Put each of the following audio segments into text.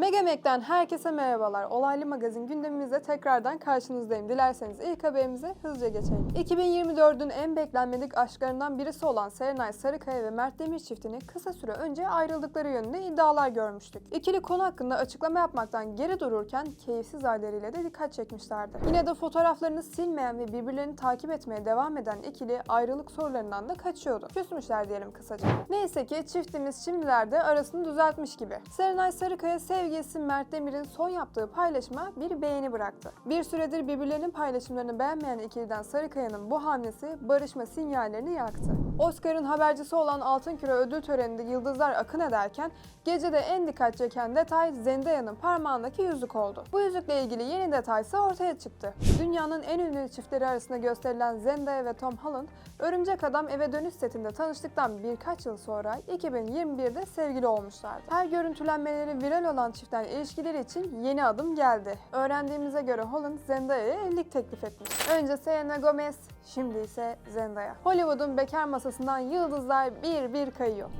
Megamek'ten herkese merhabalar. Olaylı Magazin gündemimizde tekrardan karşınızdayım. Dilerseniz ilk haberimize hızlıca geçelim. 2024'ün en beklenmedik aşklarından birisi olan Serenay Sarıkaya ve Mert Demir çiftini kısa süre önce ayrıldıkları yönünde iddialar görmüştük. İkili konu hakkında açıklama yapmaktan geri dururken keyifsiz halleriyle de dikkat çekmişlerdi. Yine de fotoğraflarını silmeyen ve birbirlerini takip etmeye devam eden ikili ayrılık sorularından da kaçıyordu. Küsmüşler diyelim kısaca. Neyse ki çiftimiz şimdilerde arasını düzeltmiş gibi. Serenay Sarıkaya sevgilisi Mert Demir'in son yaptığı paylaşıma bir beğeni bıraktı. Bir süredir birbirlerinin paylaşımlarını beğenmeyen ikiliden Sarıkaya'nın bu hamlesi barışma sinyallerini yaktı. Oscar'ın habercisi olan Altın Küre ödül töreninde yıldızlar akın ederken gecede en dikkat çeken detay Zendaya'nın parmağındaki yüzük oldu. Bu yüzükle ilgili yeni detay ise ortaya çıktı. Dünyanın en ünlü çiftleri arasında gösterilen Zendaya ve Tom Holland, Örümcek Adam eve dönüş setinde tanıştıktan birkaç yıl sonra 2021'de sevgili olmuşlardı. Her görüntülenmeleri viral olan çiftler ilişkileri için yeni adım geldi. Öğrendiğimize göre Holland Zendaya'ya evlilik teklif etmiş. Önce Selena Gomez, şimdi ise Zendaya. Hollywood'un bekar masasından yıldızlar bir bir kayıyor.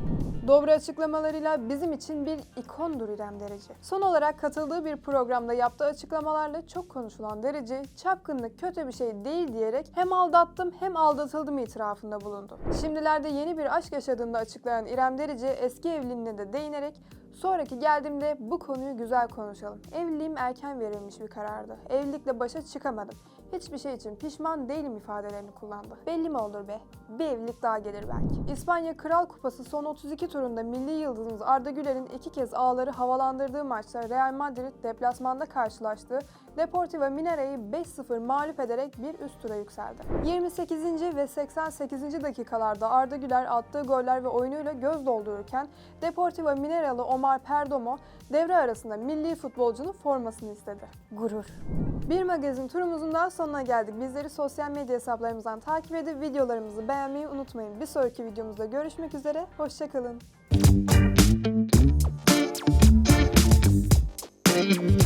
Doğru açıklamalarıyla bizim için bir ikondur İrem Derici. Son olarak katıldığı bir programda yaptığı açıklamalarla çok konuşulan Derici, çapkınlık kötü bir şey değil diyerek hem aldattım hem aldatıldım itirafında bulundu. Şimdilerde yeni bir aşk yaşadığında açıklayan İrem Derici eski evliliğine de değinerek Sonraki geldiğimde bu konuyu güzel konuşalım. Evliliğim erken verilmiş bir karardı. Evlilikle başa çıkamadım. Hiçbir şey için pişman değilim ifadelerini kullandı. Belli mi olur be? Bir evlilik daha gelir belki. İspanya Kral Kupası son 32 turunda milli yıldızımız Arda Güler'in iki kez ağları havalandırdığı maçta Real Madrid deplasmanda karşılaştığı Deportivo Minero'yu 5-0 mağlup ederek bir üst tura yükseldi. 28. ve 88. dakikalarda Arda Güler attığı goller ve oyunuyla göz doldururken Deportivo Minero'lu Omar Perdomo devre arasında milli futbolcunun formasını istedi. Gurur. Bir magazin turumuzun daha sonuna geldik. Bizleri sosyal medya hesaplarımızdan takip edip videolarımızı beğenmeyi unutmayın. Bir sonraki videomuzda görüşmek üzere. Hoşçakalın. Müzik